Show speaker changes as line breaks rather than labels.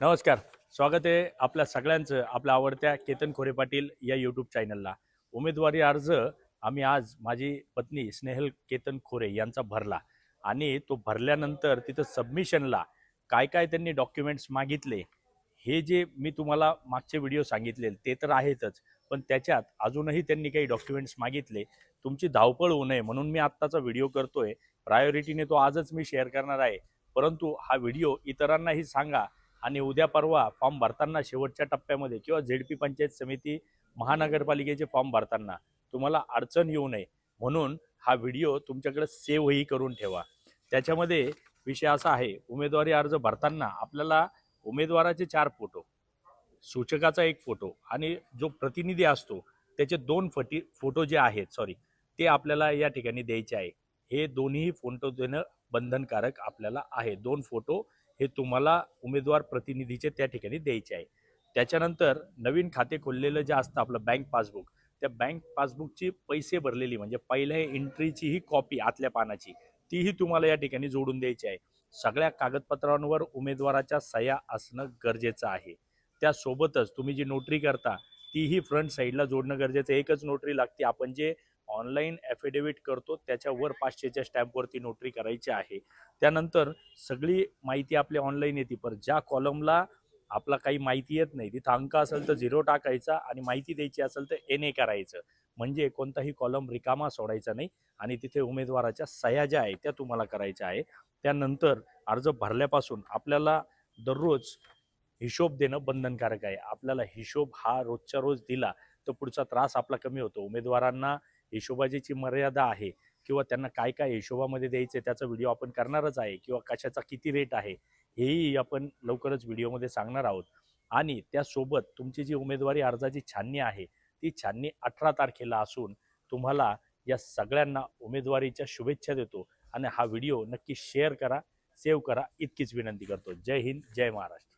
नमस्कार. स्वागत आहे आपल्या सगळ्यांचं आपल्या आवडत्या केतन खोरे पाटील या यूट्यूब चॅनलला उमेदवारी अर्ज आम्ही आज माझी पत्नी स्नेहल केतन खोरे यांचा भरला आणि तो भरल्यानंतर तिथं सबमिशनला काय काय त्यांनी डॉक्युमेंट्स मागितले हे जे मी तुम्हाला मागचे व्हिडिओ सांगितले ते तर आहेतच. पण त्याच्यात अजूनही त्यांनी काही डॉक्युमेंट्स मागितले. तुमची धावपळ होऊ नये म्हणून मी आत्ताचा व्हिडिओ करतोय. प्रायोरिटीने तो आजच मी शेअर करणार आहे. परंतु हा व्हिडिओ इतरांनाही सांगा. आणि उद्या परवा फॉर्म भरताना शेवटच्या टप्प्यामध्ये किंवा झेडपी पंचायत समिती महानगरपालिकेचे फॉर्म भरताना तुम्हाला अडचण येऊ नये. म्हणून हा व्हिडिओ तुमच्याकडे सेव्हही करून ठेवा. त्याच्यामध्ये विषय असा आहे उमेदवारी अर्ज भरताना आपल्याला उमेदवाराचे चार फोटो सूचकाचा एक फोटो आणि जो प्रतिनिधी असतो त्याचे दोन फटी फोटो जे आहेत सॉरी ते आपल्याला या ठिकाणी द्यायचे आहे. हे दोन्ही फोटो देणं बंधनकारक आपल्याला आहे. दोन फोटो हे तुम्हाला उमेदवार प्रतिनिधीचे त्या ठिकाणी द्यायचे आहे. त्याच्यानंतर नवीन खाते खोललेलं जे असतं आपलं बँक पासबुक त्या बँक पासबुकची पैसे भरलेली म्हणजे पहिल्या एंट्रीची ही कॉपी आतल्या पानाची तीही तुम्हाला या ठिकाणी जोडून द्यायची आहे. सगळ्या कागदपत्रांवर उमेदवाराच्या सह्या असणं गरजेचं आहे. त्यासोबतच तुम्ही जी नोटरी करता तीही फ्रंट साईडला जोडणं गरजेचं आहे. एकच नोटरी लागते. आपण जे ऑनलाईन ॲफिडेविट करतो त्याच्यावर पाचशेच्या स्टॅम्पवरती नोटरी करायची आहे. त्यानंतर सगळी माहिती आपली ऑनलाईन येते पण ज्या कॉलमला आपला काही माहिती येत नाही तिथं अंक असेल तर झिरो टाकायचा आणि माहिती द्यायची असेल तर एन ए करायचं. म्हणजे कोणताही कॉलम रिकामा सोडायचा नाही आणि तिथे उमेदवाराच्या सह्या ज्या आहेत त्या तुम्हाला करायच्या आहे. त्यानंतर अर्ज भरल्यापासून आपल्याला दररोज हिशोब देणं बंधनकारक आहे. आपल्याला हिशोब हा रोजच्या रोज दिला तर पुढचा त्रास आपला कमी होतो. उमेदवारांना हिशोबाजीची मर्यादा आहे किंवा त्यांना काय काय हिशोबामध्ये द्यायचं त्याचा व्हिडिओ आपण करणारच आहे किंवा कशाचा किती रेट आहे हेही आपण लवकरच व्हिडिओमध्ये सांगणार आहोत. आणि त्यासोबत तुमची जी उमेदवारी अर्जाची छाननी आहे ती छाननी अठरा तारखेला असून तुम्हाला या सगळ्यांना उमेदवारीच्या शुभेच्छा देतो आणि हा व्हिडिओ नक्की शेअर करा सेव्ह करा. इतकीच विनंती करतो. जय हिंद जय महाराष्ट्र.